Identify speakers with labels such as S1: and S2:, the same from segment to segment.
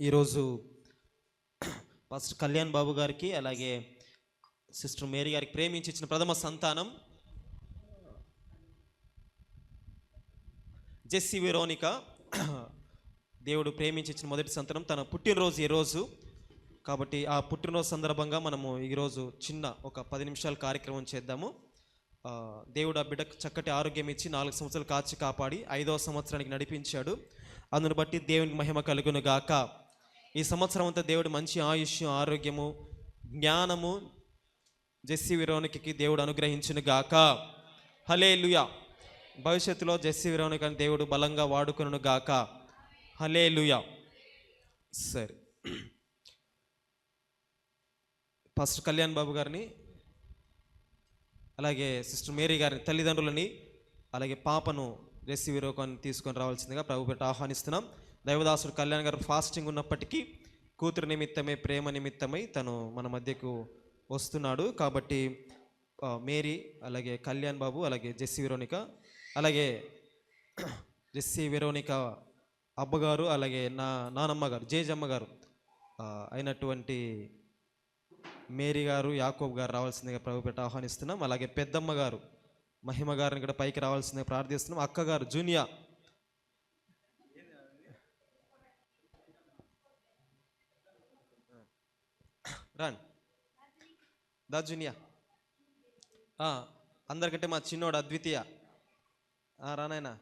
S1: ఈరోజు ఫస్ట్ కళ్యాణ్ బాబు గారికి అలాగే సిస్టర్ మేరీ గారికి ప్రేమించి ఇచ్చిన ప్రథమ సంతానం. జెస్సి వెరోనిక దేవుడు ప్రేమించి ఇచ్చిన మొదటి సంతానం. తన పుట్టినరోజు ఈరోజు. కాబట్టి ఆ పుట్టినరోజు సందర్భంగా మనము ఈరోజు చిన్న ఒక పది నిమిషాల కార్యక్రమం చేద్దాము. దేవుడు ఆ బిడ్డకు చక్కటి ఆరోగ్యం ఇచ్చి నాలుగు సంవత్సరాలు కాచి కాపాడి ఐదవ సంవత్సరానికి నడిపించాడు. అందును బట్టి దేవునికి మహిమ కలుగును గాక. ఈ సంవత్సరం అంతా దేవుడు మంచి ఆయుష్ ఆరోగ్యము జ్ఞానము జెస్సి విరోనికి దేవుడు అనుగ్రహించును గాక. హలే భవిష్యత్తులో జెస్సి విరోనికని దేవుడు బలంగా వాడుకును గాక. హలే సరే. ఫస్ట్ కళ్యాణ్ బాబు గారిని అలాగే సిస్టర్ మేరీ గారిని తల్లిదండ్రులని అలాగే పాపను జెస్సీ విరోకాన్ని తీసుకొని రావాల్సిందిగా ప్రభు పెట్టి ఆహ్వానిస్తున్నాం. దైవదాసుడు కళ్యాణ్ గారు ఫాస్టింగ్ ఉన్నప్పటికీ కూతురు నిమిత్తమే ప్రేమ నిమిత్తమై తను మన మధ్యకు వస్తున్నాడు. కాబట్టి మేరీ అలాగే కళ్యాణ్ బాబు అలాగే జెస్సి విరోనిక అలాగే జెస్సి విరోనిక అబ్బగారు అలాగే నా నానమ్మ గారు జేజమ్మ గారు అయినటువంటి మేరీ గారు యాకోబ్ గారు రావాల్సిందిగా ప్రభుపేట ఆహ్వానిస్తున్నాం. అలాగే పెద్దమ్మ గారు మహిమ గారిని కూడా పైకి రావాల్సిందిగా ప్రార్థిస్తున్నాం. అక్కగారు జూనియర్ జూనియా రాన్ దా జూనియా ఆ, అందరికంటే మా చిన్నోడు అద్వితీయ. ఆ, రానాయనా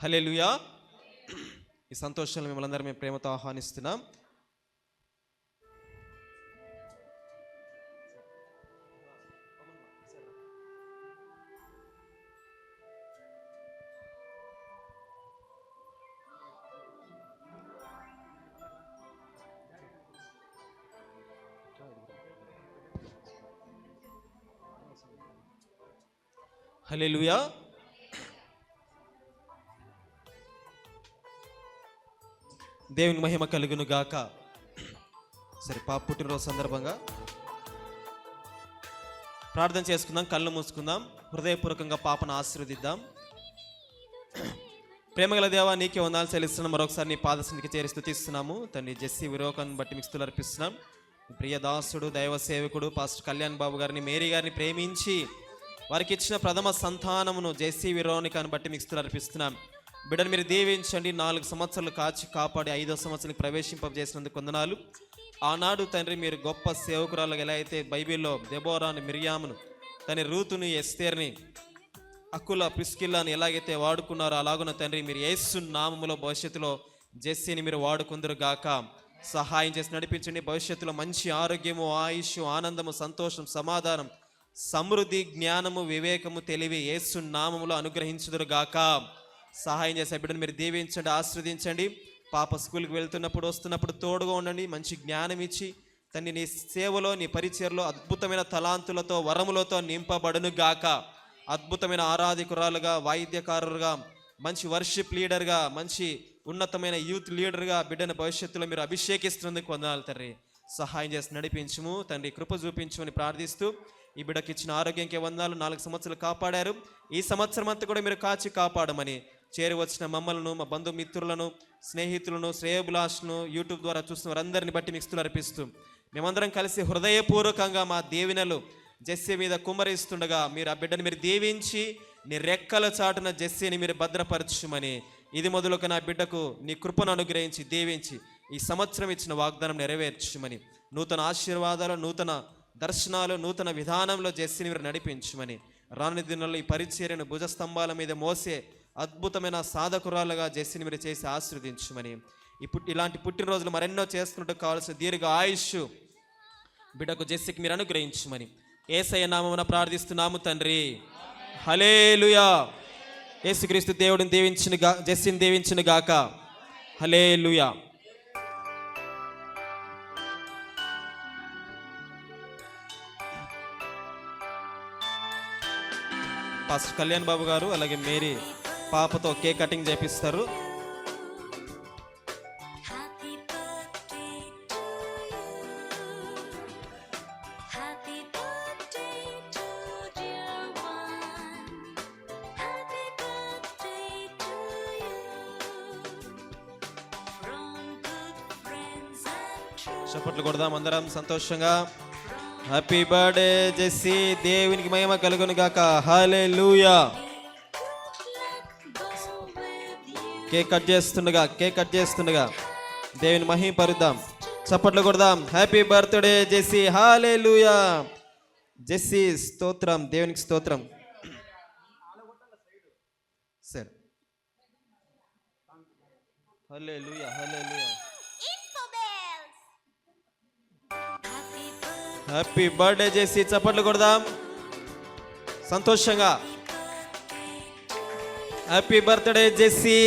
S1: హలే ఈ సంతోషాలు మిమ్మల్ని అందరూ మేము ప్రేమతో ఆహ్వానిస్తున్నాం. హలే దేవుని మహిమ కలుగును గాక. సరే పాప పుట్టినరోజు సందర్భంగా ప్రార్థన చేసుకుందాం కళ్ళు మూసుకుందాం హృదయపూర్వకంగా పాపను ఆశీర్వదిద్దాం. ప్రేమగల దేవా నీకే వందాలు చెల్లిస్తున్నాం. మరొకసారి నీ పాదశనికి చేరి స్థుతిస్తున్నాము. తండ్రి జెస్సీ విరోకాన్ని బట్టి మిక్స్తులు అర్పిస్తున్నాం. ప్రియదాసుడు దైవ సేవకుడు పాస్టర్ కళ్యాణ్ బాబు గారిని మేరీ గారిని ప్రేమించి వారికి ఇచ్చిన ప్రథమ సంతానమును జేసీ విరోనికాన్ని బట్టి మిక్స్తులు అర్పిస్తున్నాం. బిడ్డను మీరు దీవించండి. నాలుగు సంవత్సరాలు కాచి కాపాడి ఐదో సంవత్సరాలకు ప్రవేశింపజేసినందుకు వందనాలు. ఆనాడు తండ్రి మీరు గొప్ప సేవకురాలు ఎలా అయితే బైబిల్లో దెబోరాను మిరియామును తన రూతుని ఎస్తేర్ని అక్కుల ప్రిస్కిల్లాని ఎలాగైతే వాడుకున్నారో అలాగున తండ్రి మీరు యేసు నామములో భవిష్యత్తులో జెస్సీని మీరు వాడుకుందరు గాక. సహాయం చేసి నడిపించండి. భవిష్యత్తులో మంచి ఆరోగ్యము ఆయుష్ ఆనందము సంతోషం సమాధానం సమృద్ధి జ్ఞానము వివేకము తెలివి ఏసు నామములో అనుగ్రహించుదురు గాక. సహాయం చేసే బిడ్డను మీరు దీవించండి ఆస్వాదించండి పాప స్కూల్కి వెళ్తున్నప్పుడు వస్తున్నప్పుడు తోడుగా ఉండండి మంచి జ్ఞానం ఇచ్చి తన్ని నీ సేవలో నీ పరిచయలో అద్భుతమైన తలాంతులతో వరములతో నింపబడును గాక. అద్భుతమైన ఆరాధికురాలుగా వాయిద్యకారులుగా మంచి వర్షిప్ లీడర్గా మంచి ఉన్నతమైన యూత్ లీడర్గా బిడ్డను భవిష్యత్తులో మీరు అభిషేకిస్తున్నందుకు వందనాలు తండ్రి. సహాయం చేసి నడిపించుము తండ్రి కృప చూపించమని ప్రార్థిస్తూ ఈ బిడ్డకి ఇచ్చిన ఆరోగ్యంకే వందాలు నాలుగు సంవత్సరాలు కాపాడారు. ఈ సంవత్సరం అంతా కూడా మీరు కాచి కాపాడమని చేరి మమ్మలను మమ్మల్ని మా బంధుమిత్రులను స్నేహితులను శ్రేయభిలాష్ను యూట్యూబ్ ద్వారా చూస్తున్న వారందరిని బట్టి మిక్స్తులు అర్పిస్తూ మేమందరం కలిసి హృదయపూర్వకంగా మా దేవినలు జెస్సీ మీద కుమ్మరిస్తుండగా మీరు ఆ బిడ్డని మీరు దీవించి నీ రెక్కల చాటున జెస్సీని మీరు భద్రపరచుమని ఇది మొదలుక నా బిడ్డకు నీ కృపను అనుగ్రహించి దీవించి ఈ సంవత్సరం ఇచ్చిన వాగ్దానం నెరవేర్చుమని నూతన ఆశీర్వాదాలు నూతన దర్శనాలు నూతన విధానంలో జెస్సీని మీరు నడిపించుమని. రాని దినాల్లో ఈ పరిచర్యను భుజస్తంభాల మీద మోసే అద్భుతమైన సాధకురాలుగా జెస్సీని మీరు చేసి ఆశీర్వదించుమని. ఈ పుట్టి ఇలాంటి పుట్టినరోజులు మరెన్నో చేస్తున్నట్టు కావాల్సిన దీర్ఘ ఆయుష్ బిడ్డకు జెస్సికి మీరు అనుగ్రహించమని. ఏసయ నామమున ప్రార్థిస్తున్నాము తండ్రి. హలేలుయా యేసుక్రీస్తు దేవుడిని దీవించిన గా జెస్సిని దీవించిన గాక హలేలుయా పాస్టర్ కళ్యాణ్ బాబు గారు అలాగే మేరీ పాపతో కేక్ కటింగ్ చేపిస్తారు.
S2: చప్పట్లు కొడదాం అందరం సంతోషంగా. హ్యాపీ బర్త్డే జెస్సీ దేవునికి మహిమ కలుగును గాక. హాలే లూయా కేక్ కట్ చేస్తుండగా కేక్ కట్ చేస్తుండగా దేవుని మహిమ పరుద్దాం. చప్పట్లు కొడదాం. హ్యాపీ బర్త్డే జెస్సీ హాలే లూయా జెస్సీ స్తోత్రం. దేవునికి స్తోత్రం. సరే హలే లూయా హలే లూయా హ్యాపీ బర్త్డే చేసి చప్పట్లు కొడదాం. సంతోషంగా. హ్యాపీ బర్త్డే జెస్సీ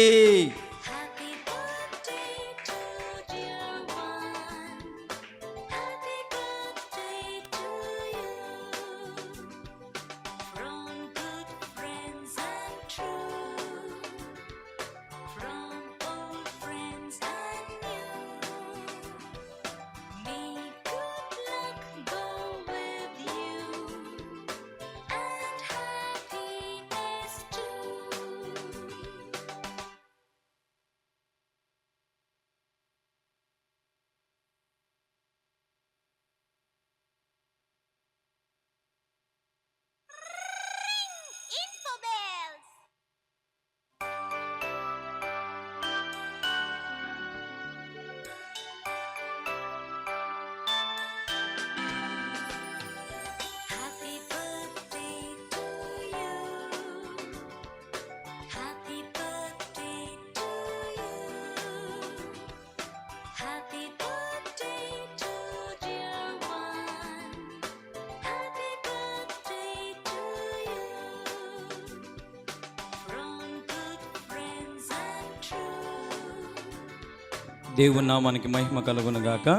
S3: దేవుని నామానికి మహిమ కలుగును గాక.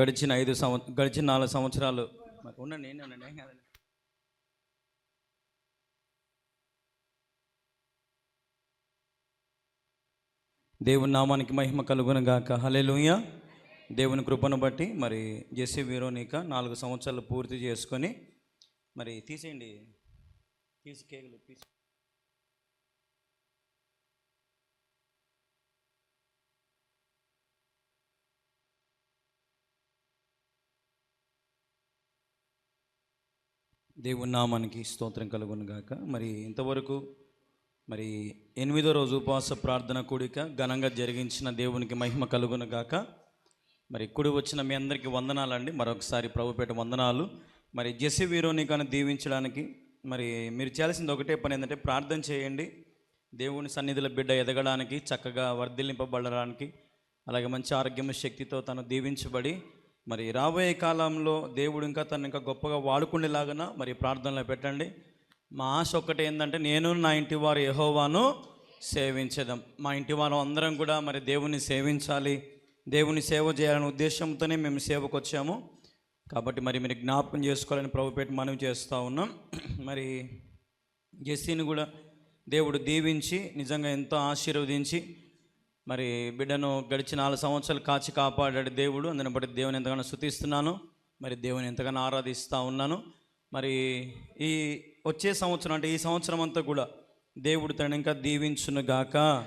S3: గడిచిన ఐదు సంవత్సరం గడిచిన నాలుగు సంవత్సరాలు. మరి ఉండండి దేవుని నామానికి మహిమ కలుగును గాక. హల్లెలూయా. దేవుని కృపను బట్టి మరి జెస్సీ వీరోనిక నాలుగు సంవత్సరాలు పూర్తి చేసుకొని మరి తీసేయండి. తీసి కేకులు తీసి దేవుని నామానికి స్తోత్రం కలుగును గాక. మరి ఇంతవరకు మరి ఎనిమిదో రోజు ఉపవాస ప్రార్థన కూడిక ఘనంగా జరిగించిన దేవునికి మహిమ కలుగును గాక. మరి కుడి వచ్చిన మీ అందరికీ వందనాలండి. మరొకసారి ప్రభుపేట వందనాలు. మరి జెసి వీరోనికాను దీవించడానికి మరి మీరు చేయాల్సింది ఒకటే పని ఏంటంటే ప్రార్థన చేయండి. దేవుని సన్నిధిలో బిడ్డ ఎదగడానికి చక్కగా వర్ధిల్లింపబడడానికి అలాగే మంచి ఆరోగ్యం శక్తితో తను దీవించబడి మరి రాబోయే కాలంలో దేవుడు ఇంకా తను ఇంకా గొప్పగా వాడుకునేలాగన మరి ప్రార్థనలో పెట్టండి. మా ఆశ ఒక్కటి ఏంటంటే నేను నా ఇంటి వారు యహోవాను సేవించదాం. మా ఇంటి వారు అందరం కూడా మరి దేవుని సేవించాలి. దేవుని సేవ చేయాలనే ఉద్దేశంతోనే మేము సేవకు వచ్చాము కాబట్టి మరి మీరు జ్ఞాపకం చేసుకోవాలని ప్రభుపేట మనవి చేస్తూ ఉన్నాం. మరి జెస్సీని కూడా దేవుడు దీవించి నిజంగా ఎంతో ఆశీర్వదించి మరి బిడ్డను గడిచిన నాలుగు సంవత్సరాలు కాచి కాపాడాడు దేవుడు. అందుని బట్టి దేవుని ఎంతగానో స్థుతిస్తున్నాను మరి దేవుని ఎంతగానో ఆరాధిస్తూ ఉన్నాను. మరి ఈ వచ్చే సంవత్సరం అంటే ఈ సంవత్సరం అంతా కూడా దేవుడు తనని ఇంకా దీవించును గాక.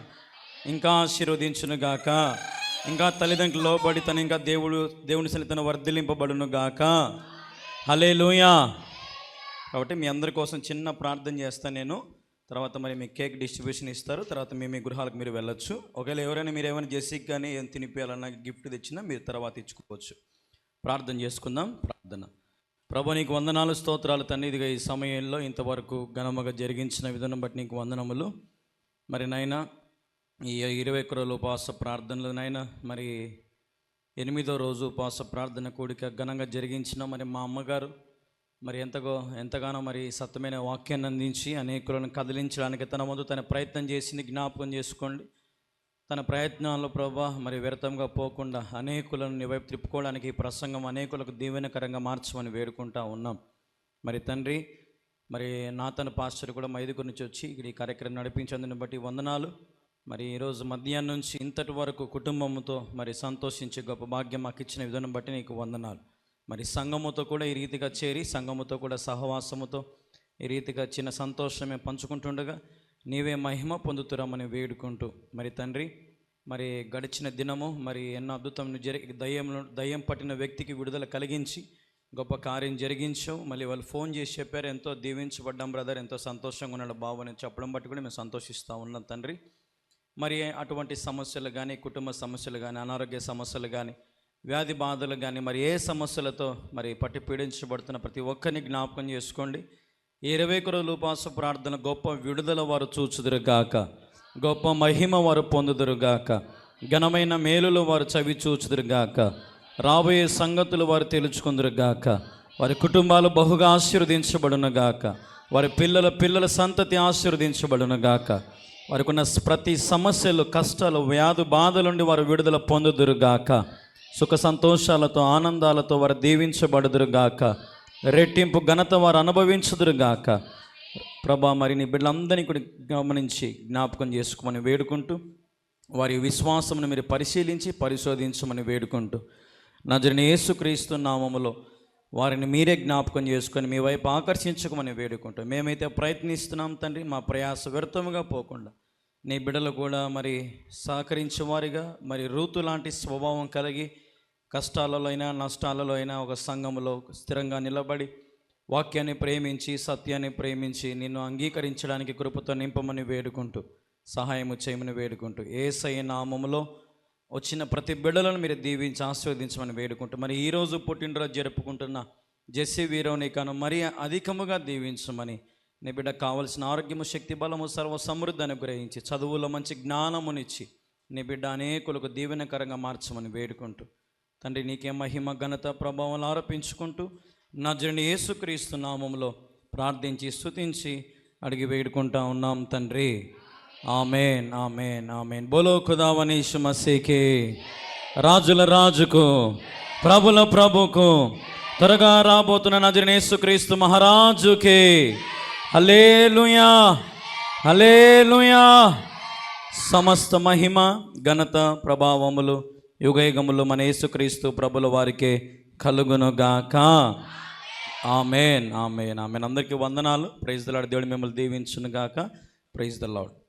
S3: ఇంకా ఆశీర్వదించును గాక. ఇంకా తల్లిదండ్రులు లోబడి తను ఇంకా దేవుడు దేవుని సన్ని తను వర్ధిలింపబడును గాక. హలే కాబట్టి మీ అందరి కోసం చిన్న ప్రార్థన చేస్తాను నేను. తర్వాత మరి మీ కేక్ డిస్ట్రిబ్యూషన్ ఇస్తారు. తర్వాత మీ మీ గృహాలకు మీరు వెళ్ళొచ్చు. ఒకవేళ ఎవరైనా మీరు ఏమైనా చేసి కానీ ఏం తినిపించాలన్నా గిఫ్ట్ తెచ్చినా మీరు తర్వాత ఇచ్చుకోవచ్చు. ప్రార్థన చేసుకుందాం. ప్రార్థన. ప్రభు నీకు వందనాలు స్తోత్రాలు తండ్రి ఇదిగా ఈ సమయంలో ఇంతవరకు ఘనముగా జరిగించిన విధానం బట్టి నీకు వందనములు. మరి నైనా ఈ ఇరవై ఒక్క రోజుల ఉపవాస ప్రార్థనలు నాయనా మరి ఎనిమిదో రోజు ఉపవాస ప్రార్థన కూడిక ఘనంగా జరిగించిన. మరి మా అమ్మగారు మరి ఎంతగో ఎంతగానో మరి సత్యమైన వాక్యాన్ని అందించి అనేకులను కదిలించడానికి తన ముందు తన ప్రయత్నం చేసింది జ్ఞాపకం చేసుకోండి. తన ప్రయత్నాల్లో ప్రభా మరి వ్యర్థంగా పోకుండా అనేకులను నీ వైపు తిప్పుకోవడానికి ఈ ప్రసంగం అనేకులకు దీవెనకరంగా మార్చమని వేడుకుంటా ఉన్నాం. మరి తండ్రి మరి నాతన పాస్టర్ కూడా మా నుంచి వచ్చి ఇక్కడ ఈ కార్యక్రమం నడిపించేందుని బట్టి వందనాలు. మరి ఈరోజు మధ్యాహ్నం నుంచి ఇంతటి వరకు కుటుంబంతో మరి సంతోషించే గొప్ప భాగ్యం మాకు ఇచ్చిన విధానం బట్టి నీకు వందనాలు. మరి సంఘముతో కూడా ఈ రీతిగా చేరి సంఘముతో కూడా సహవాసముతో ఈ రీతిగా చిన్న సంతోషమే పంచుకుంటుండగా నీవే మహిమ పొందుతురామని వేడుకుంటూ మరి తండ్రి మరి గడిచిన దినము మరి ఎన్నో అద్భుతం జరిగి దయ్యంలో దయ్యం పట్టిన వ్యక్తికి విడుదల కలిగించి గొప్ప కార్యం జరిగించావు. మళ్ళీ వాళ్ళు ఫోన్ చేసి చెప్పారు ఎంతో దీవించబడ్డాం బ్రదర్ ఎంతో సంతోషంగా ఉన్నాడు బాబు అని చెప్పడం బట్టి కూడా మేము సంతోషిస్తూ ఉన్నాం తండ్రి. మరి అటువంటి సమస్యలు కానీ కుటుంబ సమస్యలు కానీ అనారోగ్య సమస్యలు కానీ వ్యాధి బాధలు కానీ మరి ఏ సమస్యలతో మరి పట్టి పీడించబడుతున్న ప్రతి ఒక్కరిని జ్ఞాపకం చేసుకోండి. ఈ ఇరవై రోజులు ఉపాస ప్రార్థన గొప్ప విడుదల వారు చూచుదురుగాక. గొప్ప మహిమ వారు పొందుదురుగాక. ఘనమైన మేలులు వారు చవి చూచుదురుగాక. రాబోయే సంగతులు వారు తెలుసుకుందురుగాక. వారి కుటుంబాలు బహుగా ఆశీర్వదించబడునుగాక. వారి పిల్లల పిల్లల సంతతి ఆశీర్వదించబడునుగాక. వారికి ఉన్న ప్రతి సమస్యలు కష్టాలు వ్యాధి బాధల నుండి వారు విడుదల పొందుదురుగాక. సుఖ సంతోషాలతో ఆనందాలతో వారు దీవించబడుదురుగాక. రెట్టింపు ఘనత వారు అనుభవించుదురుగాక. ప్రభా మరి నీ బిడ్డలందరినీ కూడా గమనించి జ్ఞాపకం చేసుకోమని వేడుకుంటూ వారి విశ్వాసమును మీరు పరిశీలించి పరిశోధించమని వేడుకుంటూ నజరిని యేసుక్రీస్తు నామములో వారిని మీరే జ్ఞాపకం చేసుకొని మీ వైపు ఆకర్షించుకోమని వేడుకుంటూ మేమైతే ప్రయత్నిస్తున్నాం తండ్రి మా ప్రయాస వ్యర్థముగా పోకుండా. నీ బిడ్డలు కూడా మరి సహకరించేవారిగా మరి రూతు లాంటి స్వభావం కలిగి కష్టాలలో అయినా నష్టాలలో అయినా ఒక సంఘములో స్థిరంగా నిలబడి వాక్యాన్ని ప్రేమించి సత్యాన్ని ప్రేమించి నిన్ను అంగీకరించడానికి కృపతో నింపమని వేడుకుంటూ సహాయము చేయమని వేడుకుంటూ ఏసై నామములో వచ్చిన ప్రతి బిడ్డలను మీరు దీవించి ఆస్వాదించమని వేడుకుంటూ మరి ఈరోజు పుట్టినరోజు జరుపుకుంటున్న జెస్సీ వీరవనికను మరీ అధికముగా దీవించమని నీ బిడ్డ కావలసిన ఆరోగ్యము శక్తి బలము సర్వ సమృద్ధి అనుగ్రహించి చదువులో మంచి జ్ఞానమునిచ్చి నీ బిడ్డ అనేకులకు దీవెనకరంగా మార్చమని వేడుకుంటూ తండ్రి నీకే మహిమ ఘనత ప్రభావం ఆరోపించుకుంటూ నజరుని యేసుక్రీస్తు నామంలో ప్రార్థించి స్తుతించి అడిగి వేడుకుంటా ఉన్నాం తండ్రి. Amen amen amen. బోలో ఖుదావనీష్ మసీకి రాజుల రాజుకు ప్రభుల ప్రభుకు త్వరగా రాబోతున్న నజరుని మహారాజుకే హలేలుయా హలేలుయా సమస్త మహిమ ఘనత ప్రభావములు యుగయుగములు మన యేసుక్రీస్తు ప్రభుల వారికే కలుగునుగాక. Amen amen amen. అందరికీ వందనాలు. ప్రైజ్ ద దేవుడు మిమ్మల్ని దీవించునుగాక. Praise the lord